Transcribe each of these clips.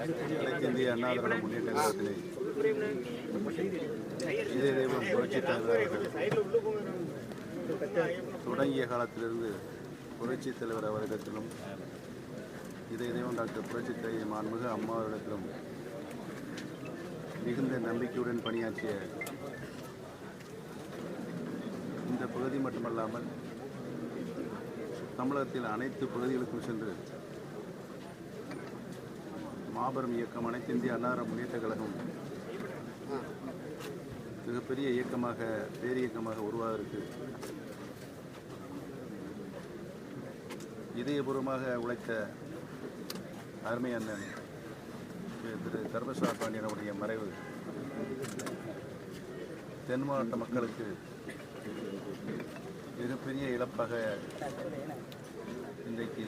அனைத்து இந்திய அண்ணா திராவிட முன்னேற்ற கழகத்திலே இதய தெய்வம் தலைவர் தொடங்கிய காலத்திலிருந்து புரட்சி தலைவர் அவரிடத்திலும் இதய தெய்வம் டாக்டர் புரட்சி தலைவி மாண்புக அம்மாவரிடத்திலும் மிகுந்த நம்பிக்கையுடன் பணியாற்றிய இந்த பகுதி மட்டுமல்லாமல் தமிழகத்தில் அனைத்து பகுதிகளுக்கும் சென்று மாபெரும் இயக்கம் அனைத்து இந்திய அன்னார முன்னேற்ற கழகம் மிகப்பெரிய இயக்கமாக பேரியக்கமாக உருவாவதற்கு இதயபூர்வமாக உழைத்த அருமை அண்ணன் திரு தர்மசார பாண்டியனுடைய மறைவு தென் மாவட்ட மக்களுக்கு மிகப்பெரிய இழப்பாக இன்றைக்கு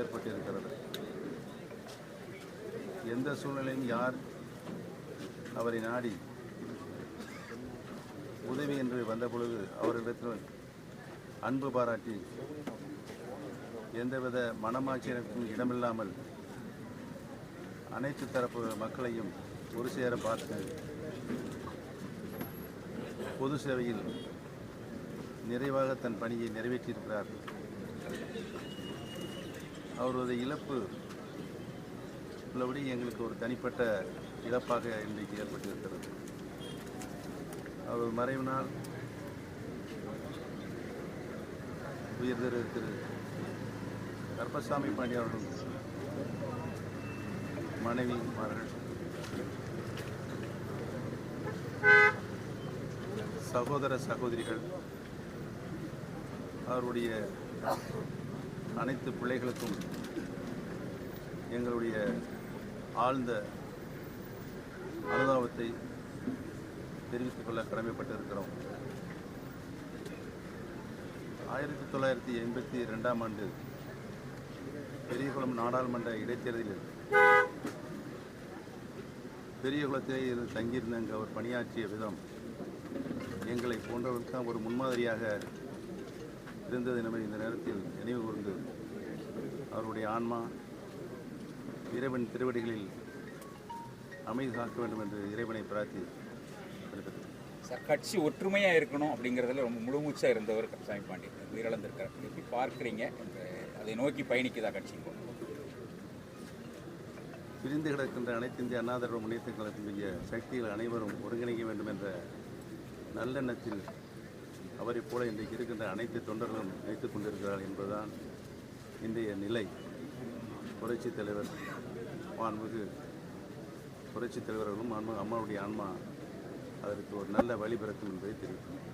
ஏற்பட்டிருக்கிறது. எந்த சூழ்நிலையும் யார் அவரை நாடி உதவி என்று வந்தபொழுது அவரிடத்தில் அன்பு பாராட்டி எந்தவித மனமாட்சியனுக்கும் இடமில்லாமல் அனைத்து தரப்பு மக்களையும் ஒரு சேர பார்த்து பொது சேவையில் நிறைவாக தன் பணியை நிறைவேற்றியிருக்கிறார். அவரது இழப்பு உள்ளபடி எங்களுக்கு ஒரு தனிப்பட்ட இழப்பாக இன்றைக்கு ஏற்பட்டிருக்கிறது. அவர் மறைவினால் உயர் திரு கர்பசாமி கருப்பசாமி பாண்டிய அவர்கள் மனைவிமார்கள் சகோதர சகோதரிகள் அவருடைய அனைத்து பிள்ளைகளுக்கும் எங்களுடைய ஆழ்ந்த அனுதாபத்தை தெரிவித்துக் கொள்ள கடமைப்பட்டிருக்கிறோம். ஆயிரத்தி தொள்ளாயிரத்தி எண்பத்தி ரெண்டாம் ஆண்டு பெரியகுளம் நாடாளுமன்ற இடைத்தேர்தலில் பெரியகுளத்திலே இருந்து தங்கியிருந்த அங்கு அவர் பணியாற்றிய விதம் எங்களை போன்றவர்களுக்கு ஒரு முன்மாதிரியாக இருந்தது எனவே இந்த நேரத்தில் நினைவு கூர்ந்து அவருடைய ஆன்மா இறைவன் திருவடிகளில் அமைதி காக்க வேண்டும் என்று இறைவனை பிரார்த்தி. சார் கட்சி ஒற்றுமையாக இருக்கணும் அப்படிங்கிறதுல ரொம்ப முழுமூச்சாக இருந்தவர் கருப்பசாமி பாண்டியன். உயிரிழந்திருக்கார். எப்படி பார்க்குறீங்க? அதை நோக்கி பயணிக்குதா கட்சி? பிரிந்து கிடக்கின்ற அனைத்து இந்திய அண்ணா திராவிட முன்னேற்ற கழகத்தினுடைய சக்திகள் அனைவரும் ஒருங்கிணைக்க வேண்டும் என்ற நல்லெண்ணத்தில் அவரைப் போல இன்றைக்கு இருக்கின்ற அனைத்து தொண்டர்களும் நினைத்துக் கொண்டிருக்கிறார்கள் என்பதுதான் இன்றைய நிலை. புரட்சித் தலைவர் மாண்புக்கு புரட்சித் தலைவர்களும் அம்மாவுடைய ஆன்மா அதற்கு ஒரு நல்ல வழி பிறக்கும் என்பதை தெரிவிக்கிறேன்